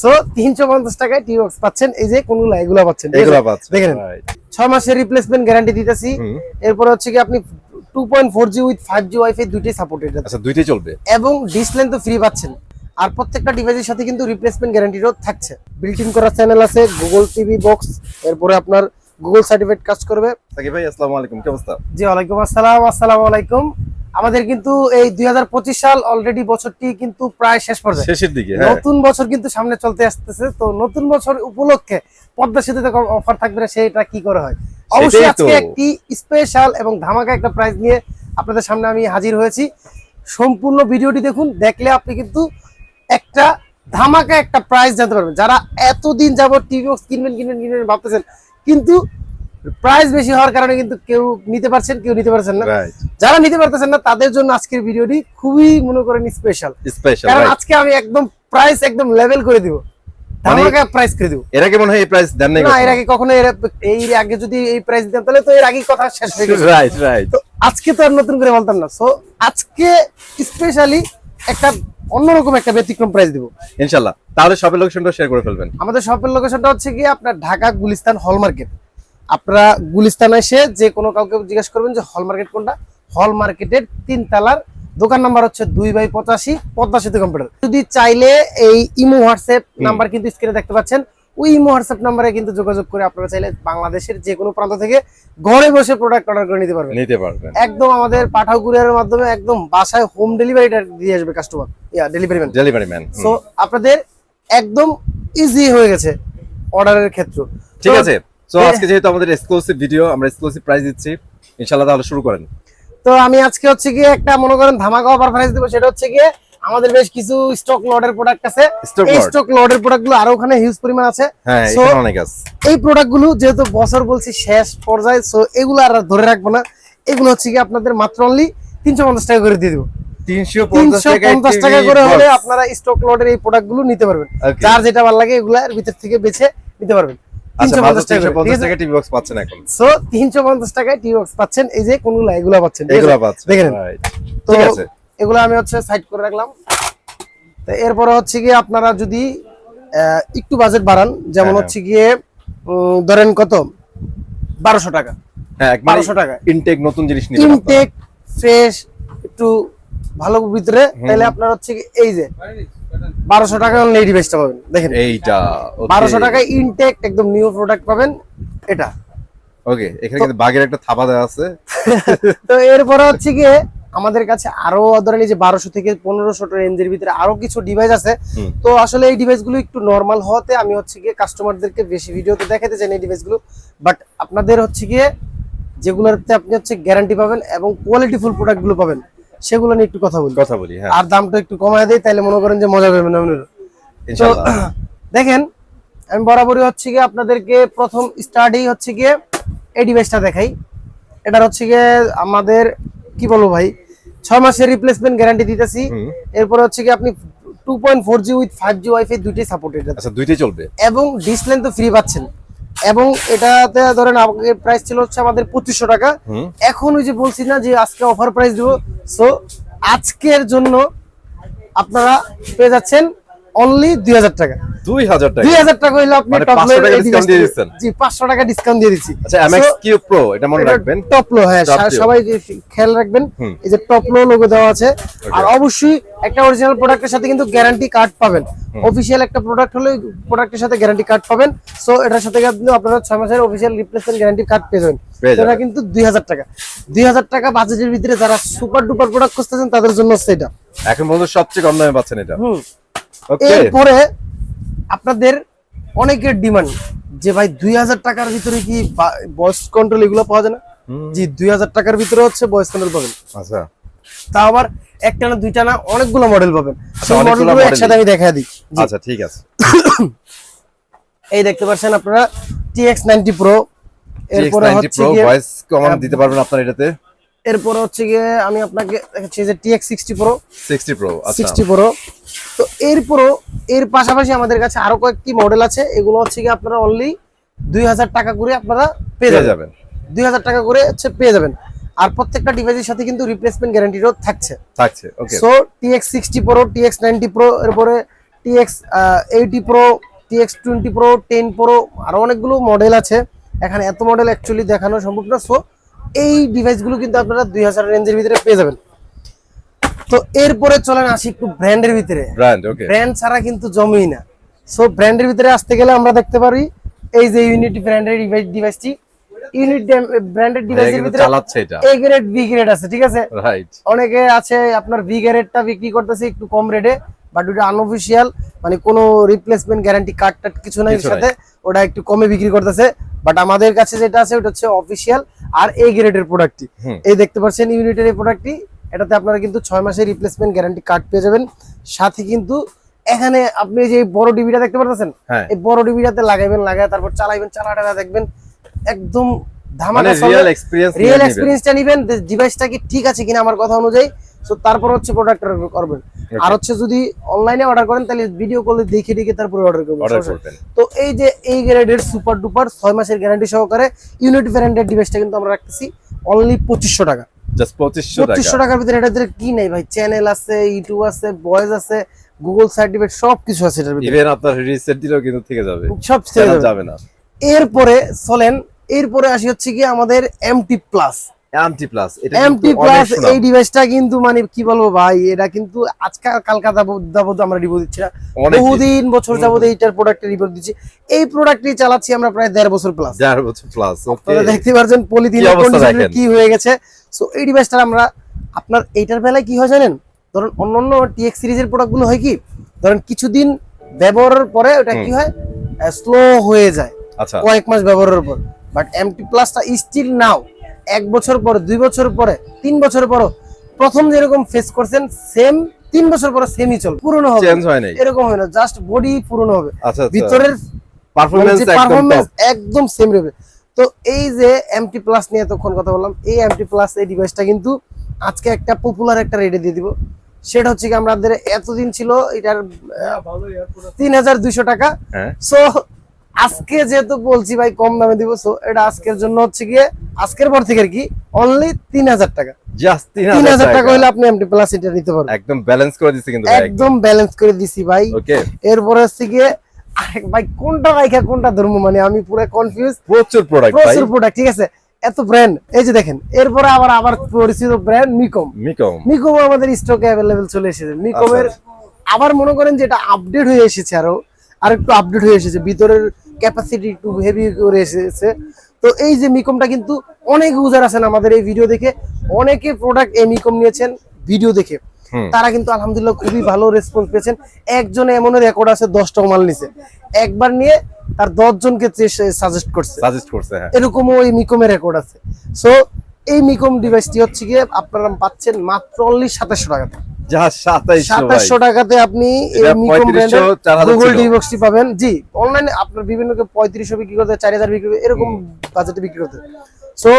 So তিনশো পঞ্চাশ টাকায় টি বক্স পাচ্ছেন। এই যে কোনগুলো এগুলো পাচ্ছেন ঠিক আছে? এগুলা পাচ্ছে দেখে ছয় মাসের রিপ্লেসমেন্ট গ্যারান্টি দিতেছি। এরপরে হচ্ছে কি আপনি two point four G with five wifi দুইটাই সাপোর্টেড আচ্ছা দুইটাই চলবে? এবং ডিসপ্লেন তো ফ্রি পাচ্ছেন। আর প্রত্যেকটা ডিভাইসের সাথে কিন্তু রিপ্লেসমেন্ট গ্যারান্টিরও থাকছে। বিল্ট ইন করা চ্যানেল আছে গুগল টিভি বক্স এরপরে আপনার গুগল সার্টিফিকেট কাজ করবে। সাকিব ভাই আসসালামু আলাইকুম কি অবস্থা? জি ওয়ালাইকুম আসসালাম আসসালামু আলাইকুম। আমাদের কিন্তু এই দুই হাজার পঁচিশ সাল অলরেডি বছরটি কিন্তু প্রায় শেষ পর্যায়ে। শেষের দিকে হ্যাঁ। নতুন বছর কিন্তু সামনে চলতে আসতেছে। তো নতুন বছর উপলক্ষে পদ্মা সেতুতে অফার থাকবে না সেটা কি করে হয়? অবশ্যই আজকে একটি স্পেশাল এবং ধামাকা একটা প্রাইজ নিয়ে আপনাদের সামনে আমি হাজির হয়েছি। সম্পূর্ণ ভিডিওটি দেখুন দেখলে আপনি কিন্তু একটা ধামাকা একটা প্রাইজ জানতে পারবেন। যারা এতদিন যাবত টিভি বক্স কিনবেন কিনবেন কিনবেন ভাবতেছেন কিন্তু প্রাইস বেশি হওয়ার কারণে কিন্তু কেউ নিতে পারছেন কেউ নিতে পারছেন না। যারা নিতে পারতেছেন না তাদের জন্য আজকের ভিডিওটি খুবই মনে করেন স্পেশাল স্পেশাল কারণ আজকে আমি একদম প্রাইস একদম লেভেল করে দিব। মানে- ধামাকা প্রাইস করে দিব। এরা কেমন হয় এই প্রাইস দেন নাই না এর আগে কখনো এর এই আগে যদি এই প্রাইস দিতাম তাহলে তো এর আগেই কথা শেষ হয়ে গেছে। রাইট রাইট আজকে তো আর নতুন করে বলতাম না। সো আজকে স্পেশালি একটা অন্যরকম একটা ব্যতিক্রম প্রাইস দিব। ইনশাআল্লাহ। তাহলে শপের লোকেশনটা শেয়ার করে ফেলবেন। আমাদের শপের লোকেশনটা হচ্ছে কি আপনার ঢাকা গুলিস্তান হল মার্কেট আপনারা গুলিস্তান এসে যে কোনো কাউকে জিজ্ঞেস করবেন যে হল মার্কেট কোনটা? হল মার্কেটের তিন তালার দোকান নাম্বার হচ্ছে দুই বাই পঁচাশি পদ্মা সেতু কম্পিউটার। যদি চাইলে এই ইমো হোয়াটসঅ্যাপ নাম্বার কিন্তু স্ক্রিনে দেখতে পাচ্ছেন। ওই ইমো হোয়াটসঅ্যাপ নাম্বারে কিন্তু যোগাযোগ করে আপনারা চাইলে বাংলাদেশের যে কোনো প্রান্ত থেকে ঘরে বসে প্রোডাক্ট অর্ডার করে নিতে পারবেন। নিতে পারবেন। একদম আমাদের পাঠাও কুরিয়ারের মাধ্যমে একদম বাসায় হোম ডেলিভারিটা দিয়ে আসবে কাস্টমার ইয়া delivery man delivery man so আপনাদের একদম ইজি হয়ে গেছে অর্ডারের ক্ষেত্রে। ঠিক আছে? সো হ্যাঁ। আজকে যেহেতু আমাদের এক্সক্লুসিভ ভিডিও আমরা এক্সক্লুসিভ প্রাইস দিচ্ছি ইনশাআল্লাহ তাহলে শুরু করেন। তো আমি আজকে হচ্ছে গিয়ে একটা মনে করেন ধামাকা অফার প্রাইস দেবো সেটা হচ্ছে গিয়ে আমাদের বেশ কিছু স্টক লটের প্রোডাক্ট আছে। এই স্টক লটের প্রোডাক্টগুলো আরও ওখানে হিউজ পরিমাণ আছে। হ্যাঁ এই প্রোডাক্টগুলো যেহেতু বছর বলছি শেষ পর্যায়ে সো এগুলো আর ধরে রাখব না। এগুলো হচ্ছে কি আপনাদের মাত্র অনলি তিনশো পঞ্চাশ টাকা করে দিয়ে দিব। 350 টাকা পঞ্চাশ টাকা করে হলে আপনারা স্টক লটের এই প্রোডাক্টগুলো নিতে পারবেন। যার যেটা ভালো লাগে এগুলা এর ভিতর থেকে বেছে নিতে পারবেন। আচ্ছা তিনশো মাত্র পঞ্চাশ টাকা করে, ঠিক 350 আছে? টাকা টিভি বক্স পাচ্ছেন এখন। সো তিনশো পঞ্চাশ টাকায় টি বক্স পাচ্ছেন। এই যে কোনগুলো এগুলো পাচ্ছেন। ঠিক আছে? এগুলা পাচ্ছেন দেখে নিন। Right. তো ঠিক আছে। এগুলো আমি হচ্ছে সাইড করে রাখলাম। এরপরে হচ্ছে গিয়ে আপনারা যদি একটু বাজেট বাড়ান যেমন হ্যাঁ, হচ্ছে গিয়ে ধরেন কত? বারোশো টাকা। বারোশো টাকা। ইনটেক নতুন জিনিস ইনটেক ফ্রেশ একটু ভালো ভিতরে তাহলে আপনার হচ্ছে এই যে বারোশো টাকা এই ডিভাইসটা পাবেন দেখেন। এইটা বারোশো টাকায় ইনটেক একদম নিউ প্রোডাক্ট পাবেন এটা। ওকে এখানে কিন্তু বাঘের একটা থাবা দেওয়া আছে। তো এরপরে হচ্ছে গিয়ে আমাদের কাছে আরও ধরেন এই যে বারোশো থেকে পনেরোশো রেঞ্জের ভিতরে আরও কিছু ডিভাইস আছে। তো আসলে এই ডিভাইসগুলো একটু নর্মাল হওয়াতে আমি হচ্ছে গিয়ে কাস্টমারদেরকে বেশি ভিডিওতে দেখাতে চাই এই ডিভাইসগুলো বাট আপনাদের হচ্ছে গিয়ে যেগুলোতে আপনি হচ্ছে গ্যারান্টি পাবেন এবং কোয়ালিটিফুল প্রোডাক্টগুলো পাবেন। সেগুলো নিয়ে একটু কথা বলি। কথা বলি হ্যাঁ। আর দামটা একটু কমায় দেয় তাহলে মনে করেন যে মজা পাবেন আপনারা। ইনশাআল্লাহ দেখেন আমি বরাবরই হচ্ছে গিয়ে আপনাদেরকে প্রথম স্টার্টেই হচ্ছে গিয়ে এই ডিভাইসটা দেখাই। এটার হচ্ছে গিয়ে আমাদের কি বলব ভাই ছয় মাসের রিপ্লেসমেন্ট গ্যারান্টি দিতেছি। এরপরে হচ্ছে কি আপনি two point four G with five G wifi দুইটাই সাপোর্টেড আচ্ছা দুইটাই চলবে? এবং ডিসপ্লেন তো ফ্রি পাচ্ছেন। এবং এটাতে ধরেন আমাকে প্রাইস ছিল হচ্ছে আমাদের পঁচিশশো টাকা। এখন ওই যে বলছি না যে আজকে অফার প্রাইস দিব সো আজকের জন্য আপনারা পেয়ে যাচ্ছেন অনলি দুই হাজার টাকা। টাকা। হইলে আপনি মানে টপ 500 টাকা দিয়ে দিচ্ছেন? জি পাঁচশো টাকা ডিসকাউন্ট দিয়ে দিচ্ছি। আচ্ছা প্রো এটা মনে রাখবেন? হ্যাঁ। সবাই খেয়াল রাখবেন এই যে লোগো দেওয়া আছে। আর অবশ্যই একটা অরিজিনাল প্রোডাক্টের সাথে কিন্তু গ্যারান্টি কার্ড পাবেন। একটা প্রোডাক্ট হলে প্রোডাক্টের সাথে গ্যারান্টি কার্ড পাবেন। সো এটার সাথে কিন্তু আপনারা মাসের অফিসিয়াল রিপ্লেসমেন্ট গ্যারান্টি কার্ড পেয়ে যাবেন। পেয়ে এটা কিন্তু দুই হাজার টাকা। দুই হাজার টাকা বাজেটের ভিতরে যারা সুপার ডুপার প্রোডাক্ট খুঁজতেছেন তাদের জন্য এটা এখন পর্যন্ত সবচেয়ে কম দামে পাচ্ছেন এটা। হুম। ওকে এরপরে আপনাদের অনেকের ডিমান্ড যে ভাই দুই হাজার টাকার ভিতরে কি ভয়েস কন্ট্রোল এগুলো পাওয়া যায় না? জি দুই হাজার টাকার ভিতরে হচ্ছে ভয়েস কন্ট্রোল পাবেন। আচ্ছা। তা আবার একটা না দুইটা না অনেকগুলো মডেল পাবেন। সেই অনেকগুলো মডেলগুলো একসাথে আমি দেখা দিই আচ্ছা ঠিক আছে। এই দেখতে পাচ্ছেন আপনারা টিএক্স নাইনটি প্রো এরপরে হচ্ছে ভয়েস দিতে পারবেন আপনার এটাতে। এরপরে হচ্ছে গিয়ে আমি আপনাকে দেখাচ্ছি যে TX sixty pro 60 pro sixty pro তো এরপরও এর পাশাপাশি আমাদের কাছে আরও কয়েকটি মডেল আছে এগুলো হচ্ছে কি আপনারা অনলি দুই হাজার টাকা করে আপনারা পেয়ে যাবেন। দুই হাজার টাকা করে হচ্ছে পেয়ে যাবেন। আর প্রত্যেকটা ডিভাইসের সাথে কিন্তু রিপ্লেসমেন্ট গ্যারান্টিরও থাকছে। থাকছে okay so TX sixty pro TX ninety pro এরপরে TX eighty pro TX twenty pro ten pro আরও অনেকগুলো মডেল আছে। এখানে এত মডেল অ্যাকচুয়ালি দেখানো সম্ভব না। সো এই ডিভাইসগুলো কিন্তু আপনারা দুই হাজার রেঞ্জের ভিতরে পেয়ে যাবেন। তো এরপরে চলেন আসি একটু ব্র্যান্ডের ভিতরে। ব্র্যান্ড ওকে ব্র্যান্ড ছাড়া কিন্তু জমেই না। সো ব্র্যান্ডের ভিতরে আসতে গেলে আমরা দেখতে পারি এই যে ইউনিট ব্র্যান্ডের ডিভাইসটি ইউনিট ব্র্যান্ডেড ডিভাইসের ভিতরে চালাচ্ছে এটা। এ গ্রেড বি গ্রেড আছে ঠিক আছে? রাইট অনেকে আছে আপনার গ্রেডটা বিক্রি করতেছে একটু কম রেটে বাট ওটা আনঅফিসিয়াল মানে কোনো রিপ্লেসমেন্ট গ্যারান্টি কার্ড এর কিছু নাই। সাথে ওটা একটু কমে বিক্রি করতেছে। বাট আমাদের কাছে যেটা আছে ওটা হচ্ছে অফিসিয়াল আর এই গ্রেডের প্রোডাক্টটি এই দেখতে পাচ্ছেন ইউনিটের এই প্রোডাক্টটি এটাতে আপনারা কিন্তু ছয় মাসের রিপ্লেসমেন্ট গ্যারান্টি কার্ড পেয়ে যাবেন। সাথে কিন্তু এখানে আপনি যে বড় ডিবিটা দেখতে পাচ্ছেন হ্যাঁ। এই বড় ডিবিটাতে লাগাইবেন লাগায় তারপর চালাইবেন চালাটা দেখবেন একদম ধামাকা রিয়েল এক্সপেরিয়েন্স রিয়েল এক্সপিরিয়েন্সটা নিবেন। ডিভাইসটা কি ঠিক আছে কিনা আমার কথা অনুযায়ী? তারপর হচ্ছে প্রোডাক্ট করবেন। আর হচ্ছে যদি অনলাইনে অর্ডার করেন তাহলে ভিডিও কলে দেখে দেখে তারপরে অর্ডার করবেন। তো এই যে এই সুপার ডুপার ছয় মাসের গ্যারান্টি সহকারে ইউনিট ডিভাইসটা কিন্তু আমরা রাখতেছি অনলি পঁচিশশো টাকা। জাস্ট 2500 টাকা। পঁচিশশো টাকার ভিতরে এটার ভিতরে কি নেই ভাই? চ্যানেল আছে ইউটিউব আছে ভয়েস আছে গুগল সার্টিফিকেট সব কিছু আছে এটার ভিতরে। ইভেন আপনার রিসেট দিলেও কিন্তু থেকে যাবে। সব ছেড়ে যাবে না। এরপরে চলেন এরপরে আসি হচ্ছে কি আমাদের এমটি প্লাস এমটি প্লাস এটা এমটি প্লাস। এই ডিভাইসটা কিন্তু মানে কি বলব ভাই এটা কিন্তু আজকাল কালকাতা যাবত আমরা রিভিউ দিচ্ছি না। বহুদিন বছর যাবত এইটার প্রোডাক্টের রিভিউ দিচ্ছি। এই প্রোডাক্টটি চালাচ্ছি আমরা প্রায় দেড় বছর প্লাস দেড় বছর প্লাস আপনারা দেখতে পাচ্ছেন পলিথিন কি কি হয়ে গেছে। সো এই ডিভাইসটা আমরা আপনার এইটার বেলায় কি হয় জানেন? ধরুন অন্যান্য টিএক্স সিরিজের প্রোডাক্টগুলো হয় কি? ধরেন কিছুদিন ব্যবহারের পরে ওটা কি হয়? স্লো হয়ে যায়। আচ্ছা। কয়েক মাস ব্যবহারের পর। বাট এমটি প্লাসটা স্টিল নাও এক বছর পরে দুই বছর পরে তিন বছর পরও প্রথম যেরকম ফেস করছেন সেম তিন বছর পরে সেমই চল পুরনো হবে। চেঞ্জ হয় নাই। এরকম হয় না জাস্ট বডি পুরনো হবে। আচ্ছা আচ্ছা। ভিতরের পারফরম্যান্স একদম পারফরমেন্স একদম সেম রবে। তো এই যে এমটি প্লাস নিয়ে তখন কথা বললাম এই এমটি প্লাস এই ডিভাইসটা কিন্তু আজকে একটা পপুলার একটা রেটে দিয়ে দিব। সেটা হচ্ছে কি আমাদের এতদিন ছিল এটার তিন হাজার দুইশো টাকা। হ্যাঁ। সো আজকে যেহেতু বলছি ভাই কম দামে দিব সো এটা আজকের জন্য হচ্ছে গিয়ে আজকের পর থেকে আর কি অনলি তিন হাজার টাকা। তিন হাজার টাকা হলে আপনি এমটি প্লাস এটা নিতে পারবেন। একদম ব্যালেন্স করে দিচ্ছে কিন্তু একদম ব্যালেন্স করে দিছি ভাই। এরপরে হচ্ছে গিয়ে ভাই কোনটা রাইখা কোনটা ধর্ম মানে আমি পুরো কনফিউজ প্রচুর প্রোডাক্ট প্রচুর প্রোডাক্ট ঠিক আছে? এত ব্র্যান্ড এই যে দেখেন এরপরে আবার আবার পরিচিত ব্র্যান্ড মিকম মিকম মিকম আমাদের স্টকে অ্যাভেলেবেল চলে এসেছে। মিকমের আচ্ছা, আবার মনে করেন যে এটা আপডেট হয়ে এসেছে আরও আর একটু আপডেট হয়ে এসেছে। ভিতরের ক্যাপাসিটি একটু হেভি করে এসেছে। তো এই যে মিকমটা কিন্তু অনেক ইউজার আছেন আমাদের এই ভিডিও দেখে। অনেকে প্রোডাক্ট এই মিকম নিয়েছেন ভিডিও দেখে। তারা কিন্তু আলহামদুলিল্লাহ খুবই ভালো রেসপন্স পেয়েছেন। একজনে এমন রেকর্ড আছে দশটা মাল নিছে। একবার নিয়ে তার দশ জনকে সাজেস্ট করছে। সাজেস্ট করছে হ্যাঁ। এরকমও এই মিকমের রেকর্ড আছে। সো এই মিকম ডিভাইসটি হচ্ছে গিয়ে আপনারা পাচ্ছেন মাত্র অনলি সাতাশশো টাকাতে যা 2700 টাকাতে আপনি এই এটা মিকম 3500 ব্র্যান্ডের গুগল ডিবক্সটি পাবেন। জি অনলাইনে আপনার বিভিন্ন পঁয়ত্রিশশো বিক্রি করতে চার হাজার বিক্রি করতে এরকম বাজেটে বিক্রি করতে। সো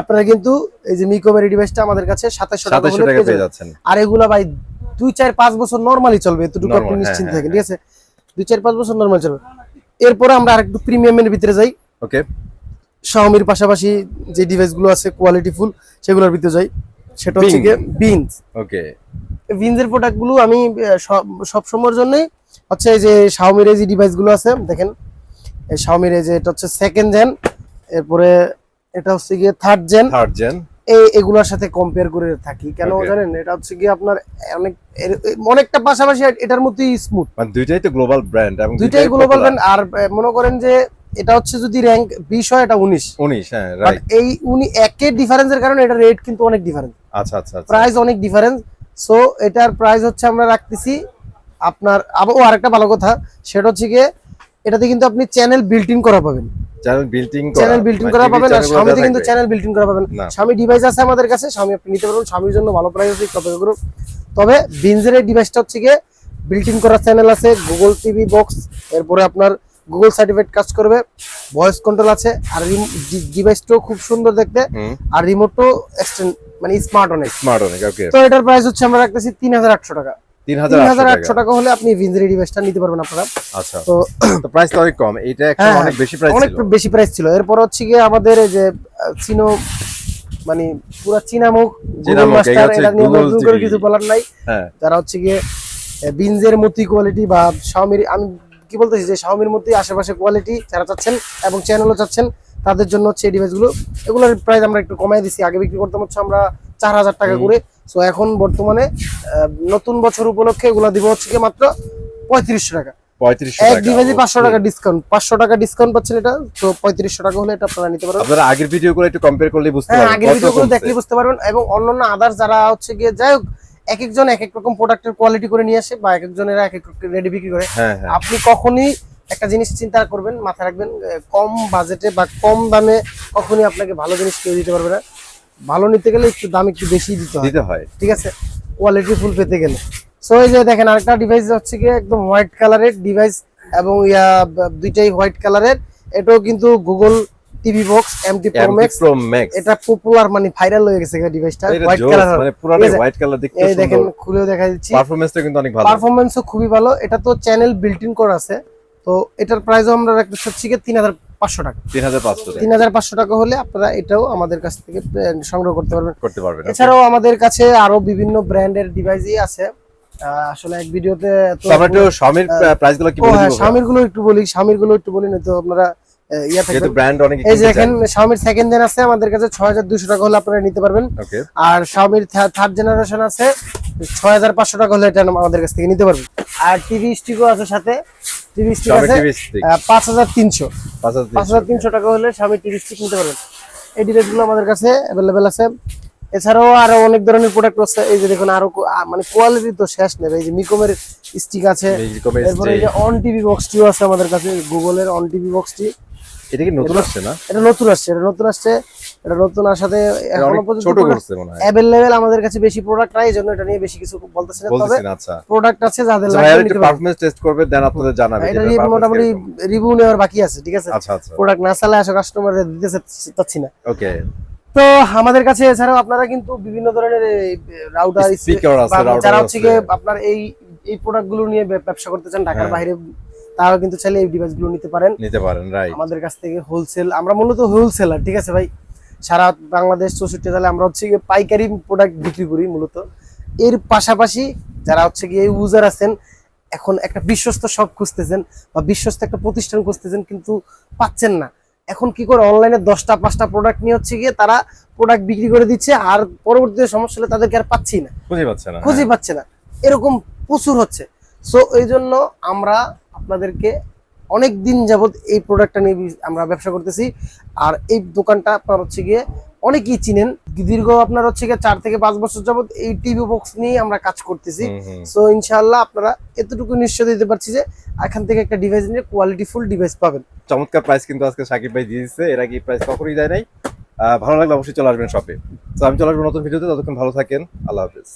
আপনারা কিন্তু এই যে মিকমের এই ডিভাইসটা আমাদের কাছে সাতাশশো 2700 টাকা পেয়ে পেয়ে যাচ্ছেন। আর এগুলা ভাই দুই চার পাঁচ বছর নরমালি চলবে এতটুকু আপনি হ্যাঁ, নিশ্চিন্ত হ্যাঁ, থাকেন ঠিক আছে? দুই চার পাঁচ বছর নরমাল চলবে। এরপরে আমরা আরেকটু প্রিমিয়ামের ভিতরে যাই। ওকে শাওমির পাশাপাশি যে ডিভাইসগুলো আছে কোয়ালিটি ফুল সেগুলোর ভিতরে যাই। সেটা হচ্ছে. গিয়ে বিনস ওকে বিনসের প্রোডাক্টগুলো আমি সব সময়ের জন্যই হচ্ছে এই যে শাওমির যে ডিভাইসগুলো আছে দেখেন। এই শাওমির যে এটা হচ্ছে সেকেন্ড জেন এরপরে এটা হচ্ছে গিয়ে থার্ড জেন থার্ড জেন এই এগুলোর সাথে কম্পেয়ার করে থাকি কেন জানেন? এটা হচ্ছে গিয়ে আপনার অনেক অনেকটা পাশাপাশি এটার মধ্যেই স্মুথ মানে দুইটাই তো গ্লোবাল ব্র্যান্ড এবং দুইটাই গ্লোবাল ব্র্যান্ড আর মনে করেন যে এটা হচ্ছে যদি র্যাঙ্ক বিশ হয় এটা উনিশ। 19 হ্যাঁ রাইট এই উনি একের ডিফারেন্সের কারণে এটা রেট কিন্তু অনেক ডিফারেন্স আচ্ছা আচ্ছা আচ্ছা। প্রাইস অনেক ডিফারেন্স সো এটার প্রাইস হচ্ছে আমরা রাখতেছি আপনার আবার ও আরেকটা ভালো কথা সেটা হচ্ছে গিয়ে এটাতে কিন্তু আপনি চ্যানেল বিল্ট ইন করা পাবেন। চ্যানেল করা চ্যানেল বিল্ট করা পাবেন আর স্বামীতে কিন্তু চ্যানেল বিল্ট করা পাবেন। স্বামী ডিভাইস আছে আমাদের কাছে স্বামী আপনি নিতে পারবেন স্বামীর জন্য ভালো প্রাইস আছে অপেক্ষা করুন। তবে বিনজের এই ডিভাইসটা হচ্ছে গিয়ে বিল্ট করা চ্যানেল আছে গুগল টিভি বক্স এরপরে আপনার গুগল সার্টিফিকেট কাজ করবে। ভয়েস কন্ট্রোল আছে আর ডিভাইসটাও খুব সুন্দর দেখতে। আর রিমোটও এক্সটেন্ড মানে স্মার্ট অনেক। স্মার্ট অনেক ওকে তো এটার প্রাইস হচ্ছে আমরা রাখতেছি তিন হাজার আটশো টাকা। 3800 টাকা। হলে আপনি ভিনজের ডিভাইসটা নিতে পারবেন আপনারা। আচ্ছা। তো তো প্রাইস তো অনেক কম। এটা একটা হ্যাঁ, অনেক বেশি প্রাইস ছিল। অনেক বেশি প্রাইস ছিল। এরপর হচ্ছে গিয়ে আমাদের এই যে চিনো মানে পুরা চীনা মুখ গুগল কিছু বলার নাই। হ্যাঁ। যারা হচ্ছে গিয়ে বিনজের মতি কোয়ালিটি বা শাওমির আমি কি বলতেছি যে শাওমির মতোই আশেপাশে কোয়ালিটি যারা চাচ্ছেন এবং চ্যানেলও চাচ্ছেন তাদের জন্য হচ্ছে এই ডিভাইসগুলো এগুলোর প্রাইস আমরা একটু কমাই দিছি আগে বিক্রি করতাম হচ্ছে আমরা চার হাজার টাকা করে। সো এখন বর্তমানে নতুন বছর উপলক্ষে এগুলো দিব হচ্ছে কি মাত্র পঁয়ত্রিশশো টাকা। পঁয়ত্রিশশো এক ডিভাইসে পাঁচশো টাকা ডিসকাউন্ট পাঁচশো টাকা ডিসকাউন্ট পাচ্ছেন এটা তো পঁয়ত্রিশশো টাকা হলে এটা আপনারা নিতে পারবেন। আপনারা আগের ভিডিও করে একটু কম্পেয়ার করলে বুঝতে হ্যাঁ পারবেন আগের ভিডিওগুলো দেখলে বুঝতে পারবেন। এবং অন্যান্য আদার যারা হচ্ছে গিয়ে যাই হোক এক একজন এক এক রকম প্রোডাক্টের কোয়ালিটি করে নিয়ে আসে বা এক একজনেরা এক এক রেডি বিক্রি করে। হ্যাঁ হ্যাঁ। আপনি কখনই একটা জিনিস চিন্তা করবেন মাথায় রাখবেন কম বাজেটে বা কম দামে কখনই আপনাকে ভালো জিনিস কেউ দিতে পারবে না। ভালো নিতে গেলে একটু দাম একটু বেশি দিতে হয়। দিতে হয়। ঠিক আছে? কোয়ালিটি ফুল পেতে গেলে। সো এই যে দেখেন আরেকটা ডিভাইস হচ্ছে কি একদম হোয়াইট কালারের ডিভাইস এবং ইয়া দুইটাই হোয়াইট কালারের এটাও কিন্তু Google TV box MT pro max pro max এটা পপুলার মানে ভাইরাল হয়ে গেছে এই ডিভাইসটা হোয়াইট কালার মানে পুরো হোয়াইট কালার দেখতে এই দেখেন সুন্দর। খুলেও দেখা দিচ্ছি পারফরম্যান্সটা কিন্তু অনেক ভালো। পারফরমেন্সও খুবই ভালো। এটা তো চ্যানেল বিল্ট ইন করা আছে। তো এটার প্রাইসও আমরা রাখতে চাচ্ছি কি তিন হাজার পাঁচশো টাকা। তিন হাজার পাঁচশো তিন হাজার পাঁচশো টাকা হলে আপনারা এটাও আমাদের কাছ থেকে সংগ্রহ করতে পারবেন। করতে পারবেন এছাড়াও আমাদের কাছে আরও বিভিন্ন ব্র্যান্ডের ডিভাইসই আছে। আসলে এক ভিডিওতে তো আমরা একটু স্বামীর প্রাইসগুলো কি বলে হ্যাঁ স্বামীরগুলো একটু বলি স্বামীরগুলো একটু বলি না তো আপনারা এই যে দেখেন সেকেন্ড জেন আছে আমাদের কাছে ছয় হাজার দুশো টাকা হলে আপনারা নিতে পারবেন। আর থার্ড জেনারেশন আছে ছয় হাজার পাঁচশো টাকা হলে এটা আমাদের কাছ থেকে নিতে পারবেন। আর টিভি স্টিকও আছে সাথে। টিভি স্টিক আছে পাঁচ হাজার তিনশো। পাঁচ হাজার তিনশো টাকা হলে টিভি স্টিক নিতে পারবেন। এই ডিভাইসগুলো আমাদের কাছে অ্যাভেলেবেল আছে। এছাড়াও আরও অনেক ধরনের প্রোডাক্ট আছে। এই যে দেখুন আরও মানে কোয়ালিটি তো শেষ নেই। এই যে মিকমের স্টিক আছে। এরপরে এই যে অন টিভি বক্সটিও আছে আমাদের কাছে। গুগলের অন টিভি বক্সটি এটা কি নতুন আসছে না? এটা নতুন আসছে এটা নতুন আসছে এটা নতুন আসাতে এখনও পর্যন্ত ছোট করছে মনে হয়। অ্যাভেলেবেল আমাদের কাছে বেশি প্রোডাক্ট নাই এই জন্য এটা নিয়ে বেশি কিছু বলতেছি না তবে আচ্ছা। প্রোডাক্ট আছে যাদের আচ্ছা, লাগবে নিতে পারফরম্যান্স টেস্ট করবে দেন আপনাদের জানাবে এটা নিয়ে মোটামুটি রিভিউ নেওয়ার বাকি আছে ঠিক আছে? আচ্ছা আচ্ছা। প্রোডাক্ট না চালে আসলে কাস্টমার দিতে চাচ্ছি- না। ওকে তো আমাদের কাছে এছাড়াও আপনারা কিন্তু বিভিন্ন ধরনের রাউটার Speaker আছে, যারা হচ্ছে। আপনার এই এই প্রোডাক্টগুলো নিয়ে ব্যবসা করতে চান ঢাকার হ্যাঁ। বাইরে তারাও কিন্তু চাইলে এই ডিভাইসগুলো নিতে পারেন। নিতে পারেন রাইট আমাদের কাছ থেকে হোলসেল আমরা মূলত হোলসেলার ঠিক আছে ভাই? সারা বাংলাদেশ চৌষট্টি জেলায় আমরা হচ্ছে গিয়ে পাইকারি প্রোডাক্ট বিক্রি করি মূলত। এর পাশাপাশি যারা হচ্ছে গিয়ে ইউজার আছেন এখন একটা বিশ্বস্ত শপ খুঁজতেছেন বা বিশ্বস্ত একটা প্রতিষ্ঠান খুঁজতেছেন কিন্তু পাচ্ছেন না। এখন কি করে অনলাইনে দশটা পাঁচটা প্রোডাক্ট নিয়ে হচ্ছে গিয়ে তারা প্রোডাক্ট বিক্রি করে দিচ্ছে আর পরবর্তীতে সমস্যা হলে তাদেরকে আর পাচ্ছি না। খুঁজে পাচ্ছে না খুঁজে পাচ্ছে না। এরকম প্রচুর হচ্ছে। সো এই জন্য আমরা আপনাদেরকে অনেক দিন যাবৎ এই প্রোডাক্টটা নিয়ে আমরা ব্যবসা করতেছি। আর এই দোকানটা আপনার হচ্ছে গিয়ে অনেকেই চিনেন। দীর্ঘ আপনার হচ্ছে গিয়ে চার থেকে পাঁচ বছর যাবত এই টিভি বক্স নিয়ে আমরা কাজ করতেছি। সো ইনশাআল্লাহ আপনারা এতটুকু নিশ্চয় দিতে পারছি যে এখান থেকে একটা ডিভাইস নিয়ে কোয়ালিটি ফুল ডিভাইস পাবেন। চমৎকার প্রাইস কিন্তু আজকে সাকিব ভাই দিয়ে দিচ্ছে এর আগে প্রাইস কখনোই দেয় নাই। ভালো লাগলে অবশ্যই চলে আসবেন শপে তো আমি চলে আসব নতুন ভিডিওতে। ততক্ষণ ভালো থাকেন। আল্লাহ হাফেজ।